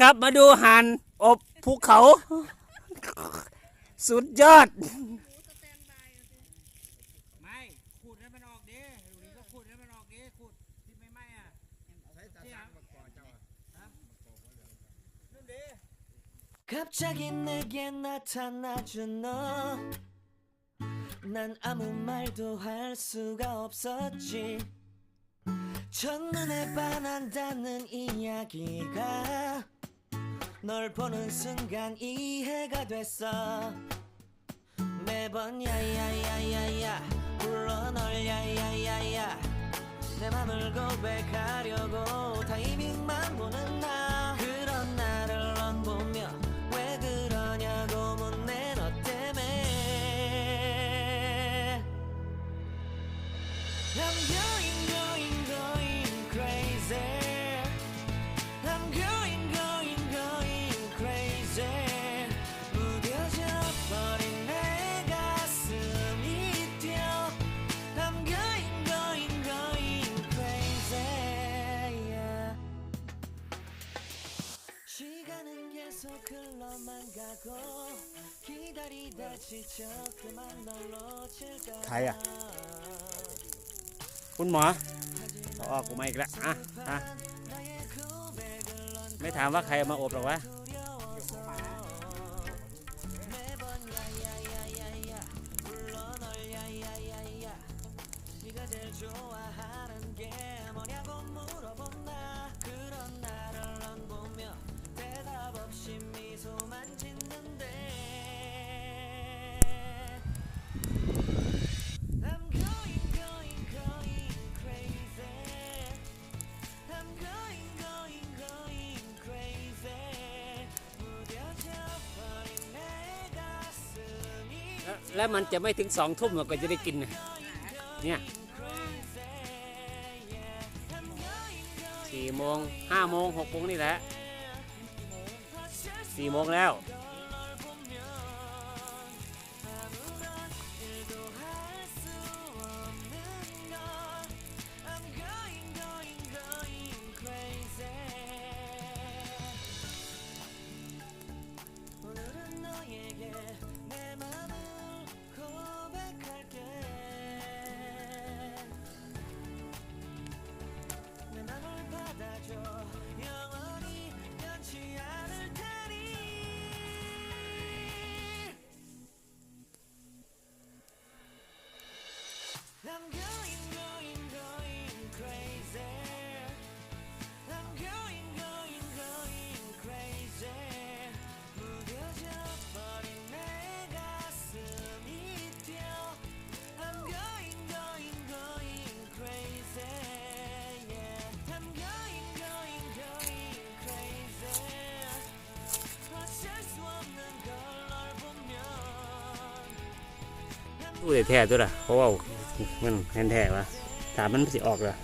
ครับ มาดูห่านอบภูเขา สุดยอด ไม่ขูดให้มันออกดิดูนี่ก็ขูดให้มันออกดิขูดที่ไม่ไหม้อ่ะที่อ่ะนั่นดิ 갑자기 내게 나타나준 너. 난 아무 말도 할 수가 없었지. 첫눈에 반한다는 이야기가 널 보는 순간 이해가 됐어. 매번 야야야야야 불러 널 야야야야. 내 맘을 고백하려고 타이밍만 보는 나. 그런 나를 넌 보며 왜 그러냐고 묻네 너 때문에. I'm going ใครอะคุณหมอเอาออกกูมาอีกแล้วอะอะไม่ถามว่าใครเอามาอบหรอกวะ แล้วมันจะไม่ถึงสองทุ่มเราก็จะได้กินเนี่ยสี่โมงห้าโมงหกโมงนี่แหละสี่โมงแล้ว พูดแต่แท้ตัวละเพราะว่ามันแทนแท้วะถามมันสิออกเหรอ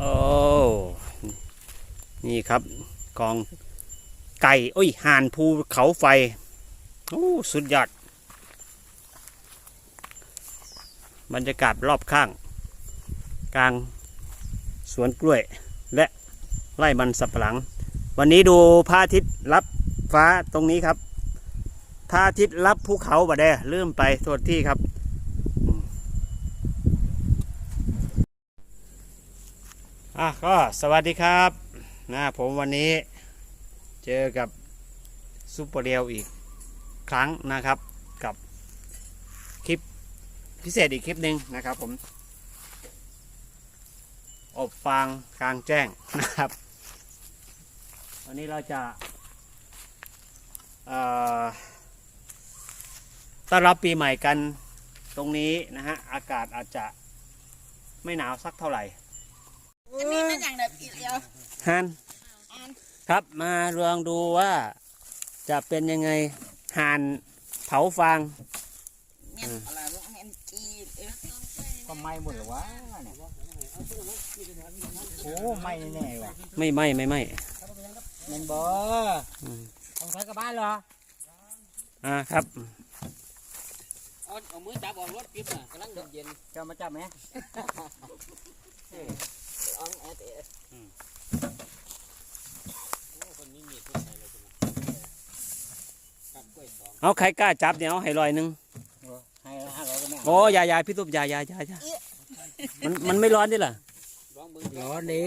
โอ้นี่ครับกองไก่ โอ้ยห่านภูเขาไฟ โอ้ สุดยอด บรรยากาศรอบข้าง กลางสวนกล้วย และไร่มันสับปะหลัง วันนี้ดูพระอาทิตย์รับฟ้าตรงนี้ครับพระอาทิตย์รับภูเขาบ่ได้ลืมไปโทษที่ครับ อะก็สวัสดีครับนะผมวันนี้เจอกับซุปเปอร์เรียวอีกครั้งนะครับ พิเศษอีกคลิปหนึ่งนะครับ ผม อบฟางกลางแจ้งนะครับวันนี้เราจะเอ่อต้อนรับปีใหม่กันตรงนี้นะฮะ อากาศอาจจะไม่หนาวสักเท่าไหร่อันนี้มันอย่างแบบอีกเดียวฮันอันครับมาลองดูว่าจะเป็นยังไงห่านเผาฟาง เมียนอะไรวะเมียนจีเออ ก็ ไหม้หมดเหรอวะเนี่ยโอ้ไหม้แน่ๆว่ะไม่ไหม่ไม่ไหม่แม่นบ่อืมเอาใส่กลับบ้านเหรออ่าครับเอาเอามือจับออกรถกิ๊บน่ะกำลังเย็นเจะมาจับไหมอองแอดเอสๆโอ้คนนี้มีดทุกใส่เลยคุณกับกล้วยสองเอาใครกล้าจับเนี่ยเอาให้ลอยหนึ่ง ให้ห้าร้อยก็ไม่ โอ้อยาอยาพี่ตุ๊บอยาอยาอยาอยามันมันไม่ร้อนดิล่ะลองเบิ่งร้อนดี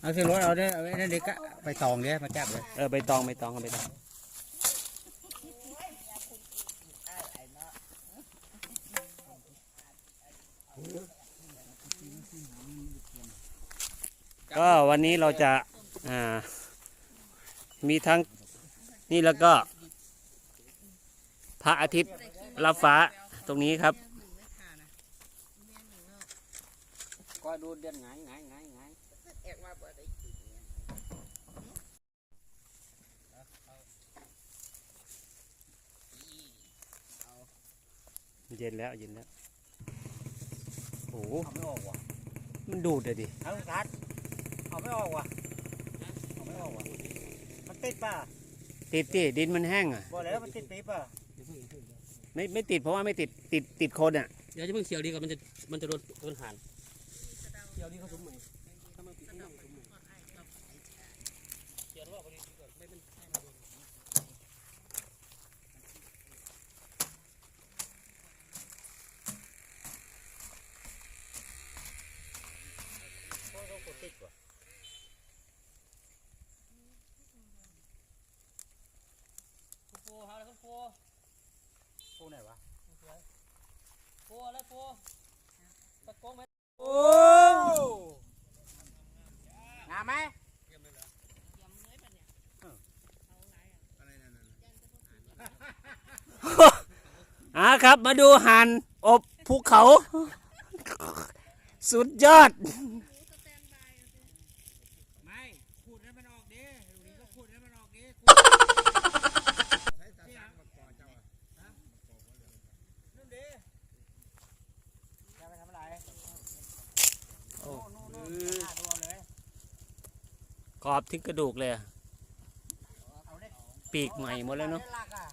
เอาสิรถเอาเด้อเอาไว้นั่นเด็กก็ไปตองเด้อมาจับเลยเออใบตองใบตองเอาใบตองก็วันนี้เราจะอ่ามีทั้งนี่แล้วก็ พระอาทิตย์รับฟ้า ตรงนี้ครับ ก็ดูเดือนไงไงไงไงแอกมาบ่ได้กินเย็นแล้วเย็นแล้วโอ้โหเอาไม่ออกว่ะมันดูดเลยดิเอาคัดเอาไม่ออกว่ะเอาไม่ออกว่ะมันติดป่ะติดติดินมันแห้งอะบอกแล้วมันติดปี๊บป่ะ ไม่ไม่ติดเพราะว่าไม่ติดติดติดคนอะ เดี๋ยวจะเพิ่งเขียวดีก่อนมันจะมันจะโดนโดนหานเขียวดีเขาสมใหม่ถ้ามันติดที่นั่งสมใหม่เสียวว่าพอดีก่อนไม่เป็นให้มันโดน คุณโฟหาอะไรคุณโฟ ปูไหนวะโฟอะไรโฟตะโกงไหมโอ้งามไหมอ่าครับมาดูหันอบภูเขา สุดยอด ไม่ขูดให้มันออกดิดูนี่ก็ขูดให้มันออกดินั่นดิจะไปทำอะไร โอ้ นู่นนู่นนู่นหน้าดูเอาเลย กรอบทิ้งกระดูกเลยอะเอาได้ปีกใหม่หมดแล้วเนาะได้หลักอะ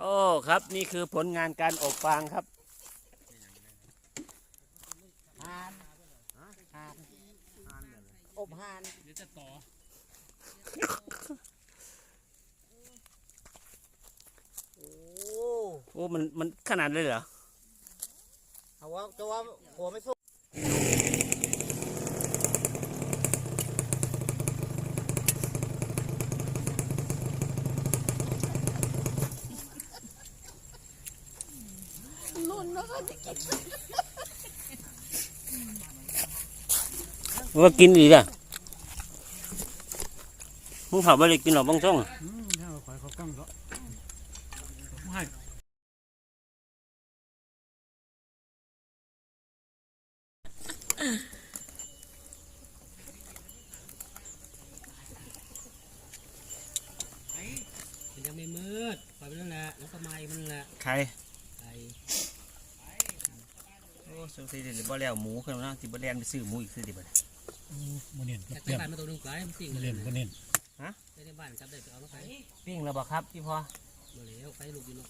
โอ้ครับนี่คือผลงานการอบฟางครับหานหานอบหานเดี๋ยวจะต่อโอ้โอ้มันมันขนาดเลยเหรอ เอาว่าจะว่าหัวไม่สู้ ว่ากินอีกอะมึงเผาไปเลยกินหรอบ้างช่องอะอืมถ้าขอยเขากั้งก็ไม่มันยังไม่มืดปล่อยไปนั่นแหละแล้วก็ไม้มันนั่นแหละ ใคร ไอ้ โอ้ส งสัยเดี๋ยวบ่แล้วหมูขึ้นมาที่บ่แลนไปซื้อหมูอีกซื้อดิบ่บ่เน้นจากเปลี่ยนบ้านมาตัวนึงไกลมันติ่งบ่เลเน้ยนบ่เน้นได้ในบ้านจับได้ไปเอามาไปปิ้งแล้วบ่ครับพี่พ่อมาแล้วไปลูกอยู่เนาะ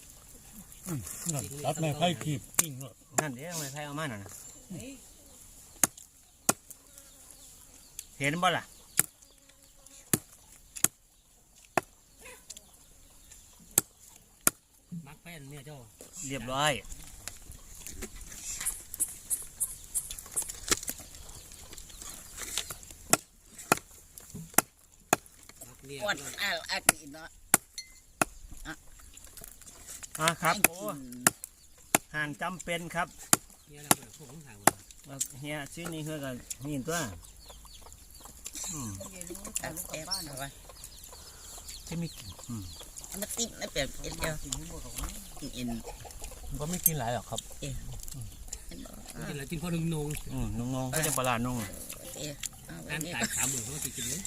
นั่นตัดไม้ไผ่ขีบปิ้งเนาะนั่นเดี๋ยวเอาไม้ไผ่เอามาน่ะนะเห็นบ่ล่ะมักแป้นเนี่ยเจ้าเรียบร้อย มักเนี่ยอ้วนอะอะกินเนาะอ่าครับให้โอ้กินห่านจำเป็นครับเนี่ยเราพวกของทางมาว่าเฮียซื้อนี่เฮือกันนี่ตัวอืมอะแอบเอาไว้จะมีกลิ่นอืมเอามาติ้งแล้วเปลี่ยนเอ็นเดียวติ้งเอ็นมันก็ไม่กินหลายหรอกครับกินอะไรกินพอหนึ่งนงอืมน้องๆก็จะปลาร้านุ่งเอ็นเอาการไว้ตายสามหมื่นเขาก็กินเลย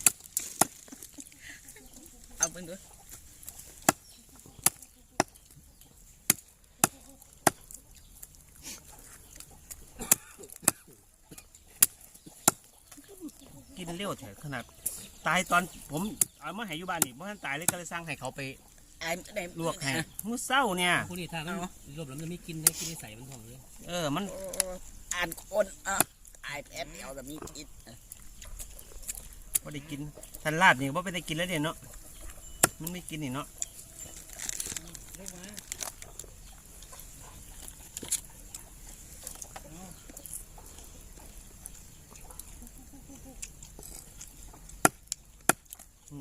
เอาไปดูกินเร็วเถอะขนาดตายตอนผมเอามาให้อยู่บ้านนี่เพราะท่านตายเลยก็เลยสร้างให้เขาไปไอ้ได้ลวกให้มื้อเช้าเนี่ยพวกนี้ถ้ามันรวบแล้วมันจะมีกินได้กินได้ใส่มันท้องเลยเออมันโอ้อ่านคนอะไอ้แป๊บเดียวแบบนี้กินพอได้กินทันลาดนี่ว่าไปได้กินแล้วเด่นเนาะ มันไม่กินนี่เนาะ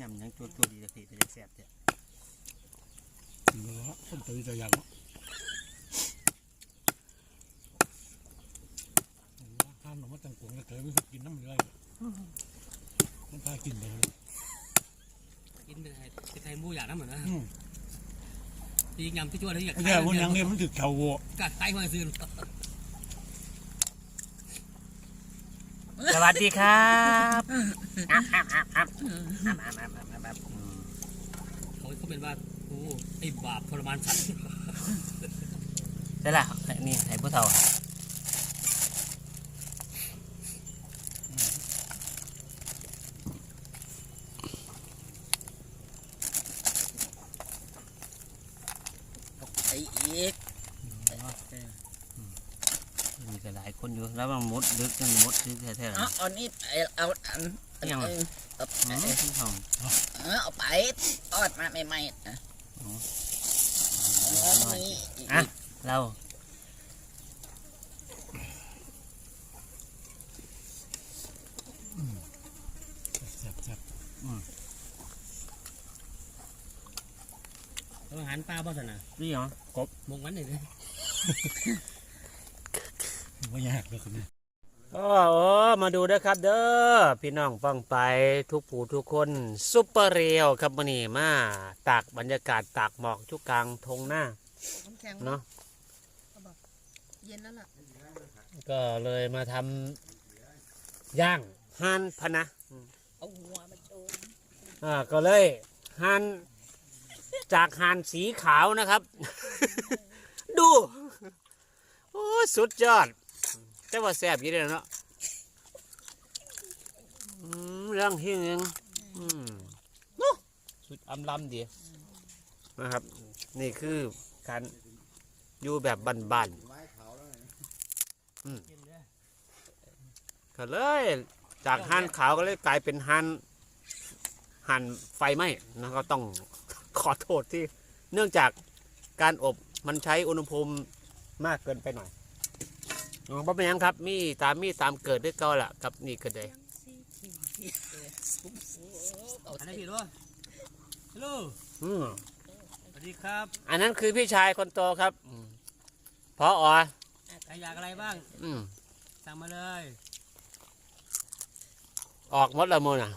ยำยังตัวตัวดีจะสิจะได้แซ่บเจ้ะกินแล้วต้นตีแต่อย่างเนาะห้ามหนูมาตั้งกวงแล้วเกิดไม่กินน้ำมันเลยมันตายกินเลย กินเปไทยเป็นไทยมูอยากน้ำเหมือนนะอืมยิงยำที่ช่วยเลยอยากไอ้เนี่ยวันยังเนี่ยมันถึกเฉาโวกัดไตหัวซื้อสวัสดีครับเขาเขาเป็นว่าโอ้ไอ้บาปทรมานสัตว์ใช่ล่ะนี่ไอ้ผู้เฒ่า อ้อีกมีก็หลายคนอยู่แล้วมันมดลึกยังมดลึกแท้ๆเอานะเอานี่ไปเอาอันอันยังไงเออเอาอืมพี่ทองเออเอาไปทอดมาใหม่ๆนะเอานี่อะเรา แซ่บแซ่บ อา หารปลาบ่สนะนี่เหรอมงมันเลยไม่ยากเลยคุณโอ้โหมาดูนะครับเด้อพี่น้องฟังไปทุกผู้ทุกคนซุปเปอร์เรียวครับมันนี่มาตากบรรยากาศตากหมอกทุกกลางทงหน้าน้ำแข็งเนาะเย็นแล้วล่ะก็เลยมาทำย่างหั่นพะนะเอาหัวมาโชว์อ่าก็เลยหั่น จากหั่นสีขาวนะครับ ดู โอ้สุดยอด แต่ว่าแซ่บอยี่เลยเนาะอืมเรื่องที่หนึ่งอืมเนาะสุดอำลำดีนะครับ นี่คือการอยู่แบบบันๆอืมก็เลยจากหั่นขาวก็เลยกลายเป็นหั่นหั่นไฟไหม้นะก็ต้อง ขอโทษที่ เนื่องจากการอบมันใช้อุณหภูมิมากเกินไปหน่อยอ๋อบ่เป็นหยังครับ มีตามมีตามเกิดด้วยเก็ละกับนี่ก็ได้อันนี้พี่ด้วยฮัลโหลอืมสวัสดีครับ อันนั้นคือพี่ชายคนโตครับอืมพออ๋อใครอยากอะไรบ้าง อืมสั่งมาเลย ออกหมดและมูน่ะ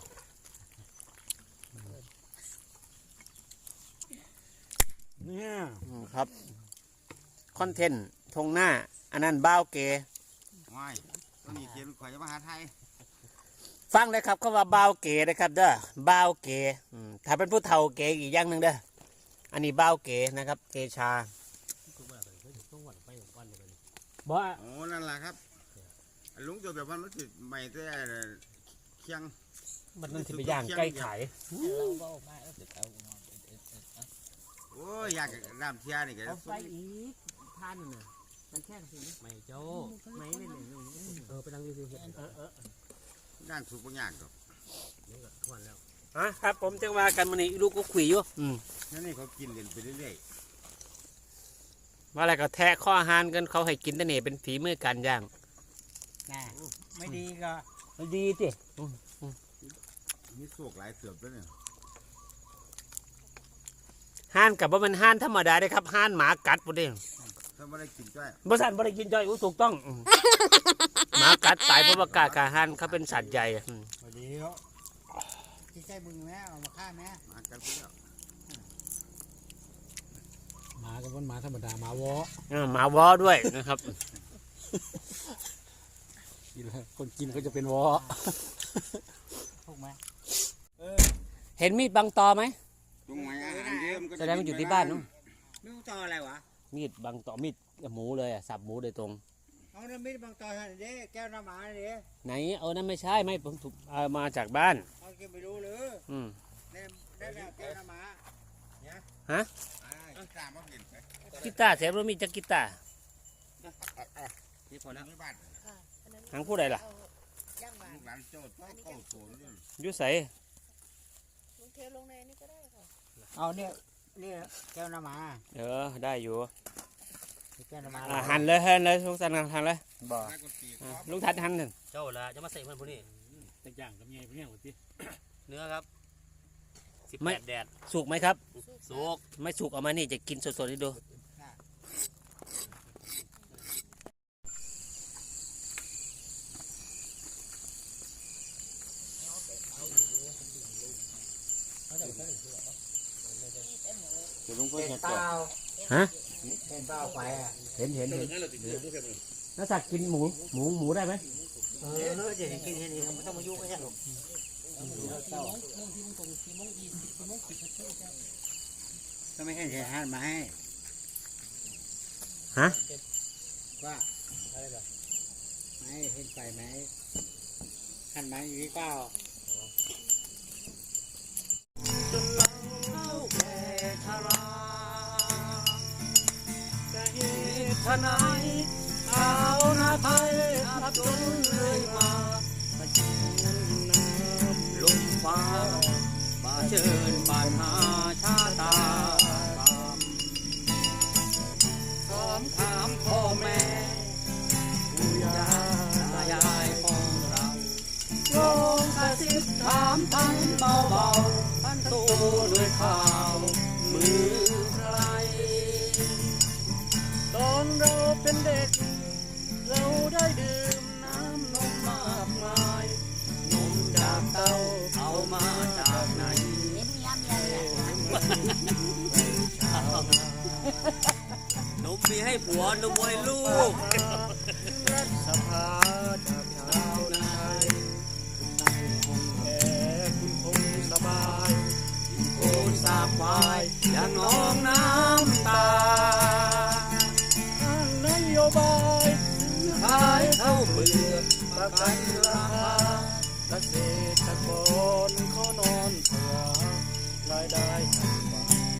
เนี่ยอืมครับ คอนเทนต์ทงหน้า อันนั้นบ้าวเกไม่ต้องมีเขียนข่อยจะมาหาไทยฟังเลยครับเขาว่าบ้าวเก๋นะครับเด้อบ้าวเก๋อืมถ้าเป็นผู้เฒ่าเก๋อีกอย่างหนึ่งเด้ออันนี้บ้าวเก๋นะครับ เกชาต้องวันไปวันเลยบ่โอ้นั่นแหละครับลุงตัวแบบว่ามันติดใหม่แต่เคียง มันนั่นสิไปย่างใกล้ขาย เราเบามาแล้วจะเอา โอ้ยอยากน้ำเทียนี่ก็เอาไฟอีกท่านน่ะมันแค่สิไม่เจ้าไม่เลยเลยเออไปนั่งดูสิเออเออด้านสุกบางอย่างก็วันแล้วฮะครับผมจังว่ากันมันนี่ลูกก็ขุยอยู่อืมนั่นนี่เขากินเล่นไปเรื่อยว่าอะไรก็แทะข้ออาหารกันเขาให้กินแต่นี่เป็นฝีมือการย่างไม่ดีก็มันดีจิมีโศกหลายเสือบด้วยเนี่ย ห่านกับว่ามันห่านธรรมดาได้ครับห่านหมากัดปุ๊ดเด้ถ้าไม่ได้กินจ้อยบริษัทบริกินจ้อยอู้ถูกต้องอืมหมากัดตายเพราะว่ากากาห่านเขาเป็นสัตว์ใหญ่อืมเดี๋ยวที่ใจมึงแม่เอามาฆ่าแม่มากันไปแล้วหมากับวันหมาธรรมดาหมาวอเออหมาวอด้วยนะครับกินแล้วคนกินก็จะเป็นวอถูกไหมเห็นมีดบังตอไหม แสดงว่าอยู่ที่บ้านเนอะ ไม่ต้องต่ออะไรวะมีดบังตอมีดหมูเลยอะสับหมูโดยตรง เอาน้ำมิตรบางตอนเด้แก้วน้ำหมาเด้ไหนเอานั่นไม่ใช่ไม่ผมถูกเอามาจากบ้าน เอากินไม่รู้เลยอืม ได้ได้แล้วแก้วน้ำหมาฮะ อ่าตามมาเห็นไหมกีตาร์แถมเรามีจักกีตาร์นี่พอแล้วไม่บ้านค่ะอันนั้นทางผู้ใดล่ะเอาย่างหวานลูกหลานโจ้ต้องเข้าสวนด้วยอยุใสลงเทลงในนี่ก็ได้ค่ะเอาเนี่ยเนี่ยแก้วน้ำหมาเออได้อยู่แก้วน้ำหมาอ่าหันเลยหันเลยลุงสันหันเลยบ่นายก็ตีคอะรอบลุงทัดหันหนึ่งเจ้าละจะมาใส่เพื่อนพวกนี้แต่ย่างกับเมียไปเนี่ยหมดทีเนื้อครับสิบแปดแดดสุกไหมครับสุกไม่สุกเอามานี่จะกินสดๆให้ดู ลุงเห็นเปล่าฮะเห็นเปล่าไฟอะเห็นเห็นเห็นน้าสักกินหมูหมูหมูได้ไหมเออเออจะเห็นกินเห็นเห็นไม่ต้องมายุ่งไม่ใช่หรอกก็ไม่เห็นเห็นหันมาให้ฮะว่าอะไรแบบไม่เห็นไฟไหมหันมาอยู่ที่เปล่า ตุไฉนชาวนาไทยอับจนเรื่อยมาประชินน้ำลมฟ้ามาเชิญปัญหาชาตากรรมสอบถามพ่อแม่ปู่ย่าตายายของเราลองกระซิบถามท่านเบาๆท่านโตด้วยข่า เราเป็นเด็ก เราได้ดื่มน้ำนมมากมาย นมจากเต้าเอามาจากไหนนมมีให้ผัวนมให้ลูก รัฐสภาจากชาวนานั่งคงแอคุณคงสบายโคนสาบายอย่างน้องน้ำ